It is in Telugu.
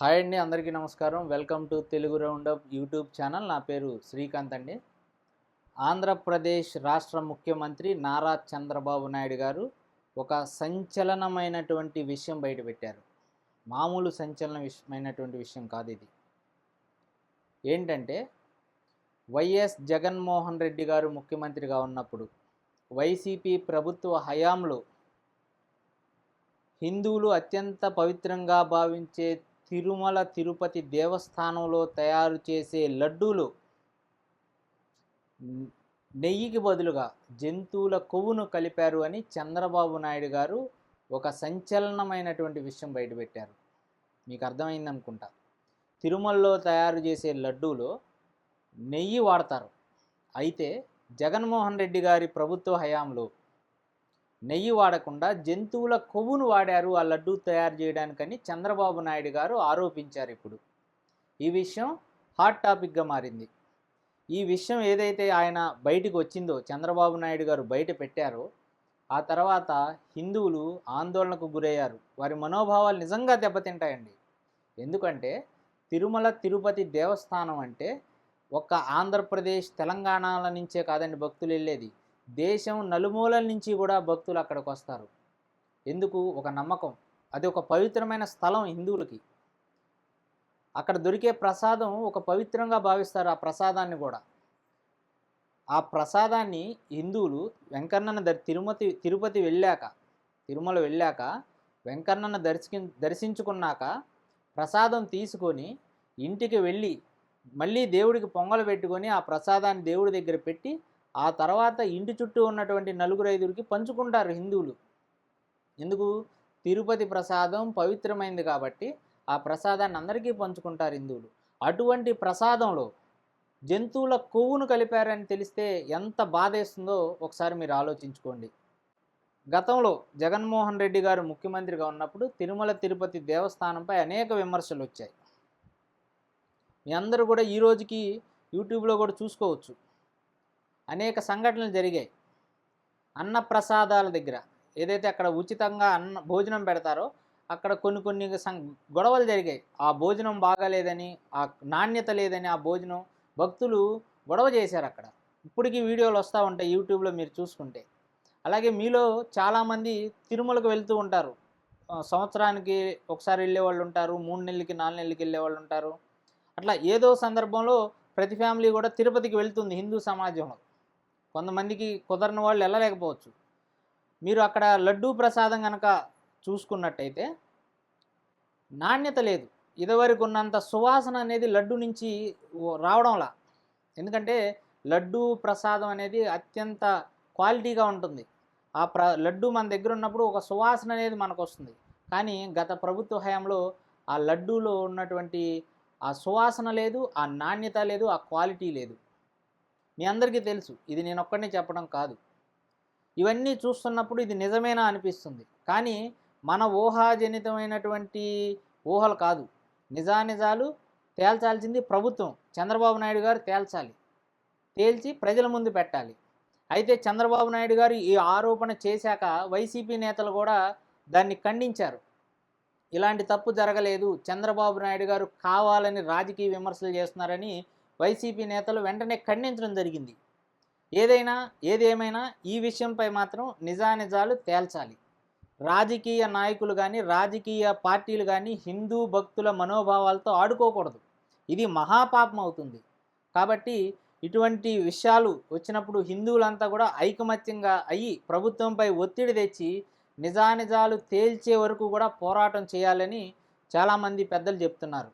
హాయ్ అండి అందరికీ నమస్కారం. Welcome to Telugu roundup YouTube channel. నా పేరు శ్రీకాంత్ అండి. ఆంధ్రప్రదేశ్ రాష్ట్ర ముఖ్యమంత్రి నారా చంద్రబాబు నాయుడు గారు ఒక సంచలనమైనటువంటి విషయం బయటపెట్టారు మామూలు సంచలన విషయమైనటువంటి విషయం కాదు ఇది. ఏంటంటే వైఎస్ జగన్మోహన్ రెడ్డి గారు ముఖ్యమంత్రిగా ఉన్నప్పుడు వైసీపీ ప్రభుత్వ హయాంలో హిందువులు అత్యంత పవిత్రంగా భావించే తిరుమల తిరుపతి దేవస్థానంలో తయారు చేసే లడ్డూలు నెయ్యికి బదులుగా జంతువుల కొవ్వును కలిపారు అని చంద్రబాబు నాయుడు గారు ఒక సంచలనమైనటువంటి విషయం బయటపెట్టారు. మీకు అర్థమైందనుకుంటా తిరుమలలో తయారు చేసే లడ్డూలో నెయ్యి వాడతారు. అయితే జగన్మోహన్ రెడ్డి గారి ప్రభుత్వ హయాంలో నెయ్యి వాడకుండా జంతువుల కొవ్వును వాడారు ఆ లడ్డు తయారు చేయడానికని చంద్రబాబు నాయుడు గారు ఆరోపించారు ఇప్పుడు. ఈ విషయం హాట్ టాపిక్గా మారింది. ఈ విషయం ఏదైతే ఆయన బయటికి వచ్చిందో చంద్రబాబు నాయుడు గారు బయట పెట్టారో ఆ తర్వాత హిందువులు ఆందోళనకు గురయ్యారు. వారి మనోభావాలు నిజంగా దెబ్బతింటాయండి. ఎందుకంటే తిరుమల తిరుపతి దేవస్థానం అంటే ఒక్క ఆంధ్రప్రదేశ్ తెలంగాణల నుంచే కాదండి భక్తులు వెళ్ళేది. దేశం నలుమూలల నుంచి కూడా భక్తులు అక్కడికి వస్తారు ఎందుకు? ఒక నమ్మకం. అది ఒక పవిత్రమైన స్థలం హిందువులకి. అక్కడ దొరికే ప్రసాదం ఒక పవిత్రంగా భావిస్తారు ఆ ప్రసాదాన్ని కూడా. ఆ ప్రసాదాన్ని హిందువులు వెంకన్నను దర్ తిరుమతి తిరుపతి వెళ్ళాక తిరుమల వెళ్ళాక వెంకన్నను దర్శకి దర్శించుకున్నాక ప్రసాదం తీసుకొని ఇంటికి వెళ్ళి మళ్ళీ దేవుడికి పొంగలు పెట్టుకొని ఆ ప్రసాదాన్ని దేవుడి దగ్గర పెట్టి ఆ తర్వాత ఇంటి చుట్టూ ఉన్నటువంటి నలుగురు ఐదుగురికి పంచుకుంటారు హిందువులు. ఎందుకు? తిరుపతి ప్రసాదం పవిత్రమైంది కాబట్టి ఆ ప్రసాదాన్ని అందరికీ పంచుకుంటారు హిందువులు. అటువంటి ప్రసాదంలో జంతువుల కొవ్వును కలిపారని తెలిస్తే ఎంత బాధేస్తుందో ఒకసారి మీరు ఆలోచించుకోండి. గతంలో జగన్మోహన్ రెడ్డి గారు ముఖ్యమంత్రిగా ఉన్నప్పుడు తిరుమల తిరుపతి దేవస్థానంపై అనేక విమర్శలు వచ్చాయి మీ అందరూ కూడా ఈ రోజుకి యూట్యూబ్లో కూడా చూసుకోవచ్చు. అనేక సంఘటనలు జరిగాయి. అన్న ప్రసాదాల దగ్గర ఏదైతే అక్కడ ఉచితంగా అన్న భోజనం పెడతారో అక్కడ కొన్ని కొన్ని సం గొడవలు జరిగాయి. ఆ భోజనం బాగాలేదని ఆ నాణ్యత లేదని ఆ భోజనం భక్తులు గొడవ చేశారు అక్కడ. ఇప్పటికీ వీడియోలు వస్తూ ఉంటాయి యూట్యూబ్లో మీరు చూసుకుంటే. అలాగే మీలో చాలామంది తిరుమలకు వెళ్తూ ఉంటారు. సంవత్సరానికి ఒకసారి వెళ్ళే వాళ్ళు ఉంటారు మూడు నెలలకి నాలుగు నెలలకి వెళ్ళే వాళ్ళు ఉంటారు. అట్లా ఏదో సందర్భంలో ప్రతి ఫ్యామిలీ కూడా తిరుపతికి వెళ్తుంది హిందూ సమాజంలో. కొంతమందికి కుదరని వాళ్ళు వెళ్ళలేకపోవచ్చు. మీరు అక్కడ లడ్డూ ప్రసాదం కనుక చూసుకున్నట్టయితే నాణ్యత లేదు. ఇదివరకు ఉన్నంత సువాసన అనేది లడ్డు నుంచి రావడంలా. ఎందుకంటే లడ్డు ప్రసాదం అనేది అత్యంత క్వాలిటీగా ఉంటుంది. ఆ ప్ర లడ్డు మన దగ్గర ఉన్నప్పుడు ఒక సువాసన అనేది మనకు వస్తుంది కానీ గత ప్రభుత్వ హయాంలో ఆ లడ్డూలో ఉన్నటువంటి ఆ సువాసన లేదు ఆ నాణ్యత లేదు ఆ క్వాలిటీ లేదు. మీ అందరికీ తెలుసు. ఇది నేను ఒక్కడినే చెప్పడం కాదు. ఇవన్నీ చూస్తున్నప్పుడు ఇది నిజమేనా అనిపిస్తుంది. కానీ మన ఊహాజనితమైనటువంటి ఊహలు కాదు. నిజానిజాలు తేల్చాల్సింది ప్రభుత్వం. చంద్రబాబు నాయుడు గారు తేల్చాలి. తేల్చి ప్రజల ముందు పెట్టాలి. అయితే చంద్రబాబు నాయుడు గారు ఈ ఆరోపణ చేశాక వైసీపీ నేతలు కూడా దాన్ని ఖండించారు. ఇలాంటి తప్పు జరగలేదు. చంద్రబాబు నాయుడు గారు కావాలని రాజకీయ విమర్శలు చేస్తున్నారని వైసీపీ నేతలు వెంటనే ఖండించడం జరిగింది. ఏదైనా ఏదేమైనా ఈ విషయంపై మాత్రం నిజానిజాలు తేల్చాలి. రాజకీయ నాయకులు కానీ రాజకీయ పార్టీలు కానీ హిందూ భక్తుల మనోభావాలతో ఆడుకోకూడదు. ఇది మహాపాపం అవుతుంది. కాబట్టి ఇటువంటి విషయాలు వచ్చినప్పుడు హిందువులంతా కూడా ఐకమత్యంగా అయ్యి ప్రభుత్వంపై ఒత్తిడి తెచ్చి నిజానిజాలు తేల్చే వరకు కూడా పోరాటం చేయాలని చాలామంది పెద్దలు చెప్తున్నారు.